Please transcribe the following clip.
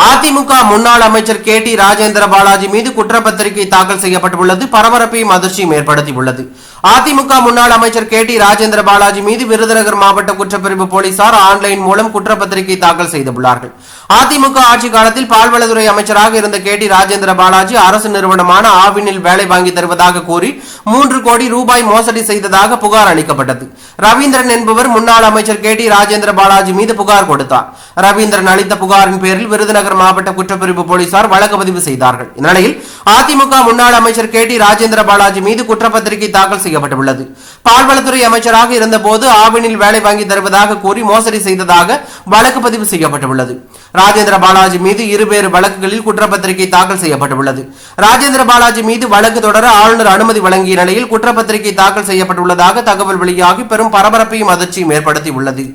ಆ அதிமுக முன்னாள் அமைச்சர் கே டி ராஜேந்திர பாலாஜி மீது குற்றப்பத்திரிகை தாக்கல் செய்யப்பட்டுள்ளது. பரபரப்பையும் அதிர்ச்சியும் ஏற்படுத்தியுள்ளது. அதிமுக முன்னாள் அமைச்சர் கே டி ராஜேந்திர பாலாஜி மீது விருதுநகர் மாவட்ட குற்றப்பிரிவு போலீசார் ஆன்லைன் மூலம் குற்றப்பத்திரிகை தாக்கல் செய்துள்ளார்கள். அதிமுக ஆட்சி காலத்தில் பால்வளத்துறை அமைச்சராக இருந்த கே டி ராஜேந்திர பாலாஜி அரசு நிறுவனமான ஆவினில் வேலை வாங்கி தருவதாக கூறி மூன்று கோடி ரூபாய் மோசடி செய்ததாக புகார் அளிக்கப்பட்டது. ரவீந்திரன் என்பவர் முன்னாள் அமைச்சர் கே டி ராஜேந்திர பாலாஜி மீது புகார் கொடுத்தார். ரவீந்திரன் அளித்த புகாரின் பேரில் விருதுநகர் மாவட்ட குற்றப்பிரிவு போலீசார் வழக்கு பதிவு செய்தார்கள். இந்நிலையில் அதிமுக முன்னாள் அமைச்சர் கே டி ராஜேந்திர பாலாஜி மீது குற்றப்பத்திரிகை தாக்கல் செய்யப்பட்டுள்ளது. பால்வளத்துறை அமைச்சராக இருந்தபோது ஆவினில் வேலை வாங்கி தருவதாக கூறி மோசடி செய்ததாக வழக்கு பதிவு செய்யப்பட்டுள்ளது. ராஜேந்திர பாலாஜி மீது இருவேறு வழக்குகளில் குற்றப்பத்திரிகை தாக்கல் செய்யப்பட்டுள்ளது. ராஜேந்திர பாலாஜி மீது வழக்கு தொடர ஆளுநர் அனுமதி வழங்கிய நிலையில் குற்றப்பத்திரிகை தாக்கல் செய்யப்பட்டுள்ளதாக தகவல் வெளியாகி பெரும் பரபரப்பையும் அதிர்ச்சியும் ஏற்படுத்தியுள்ளது.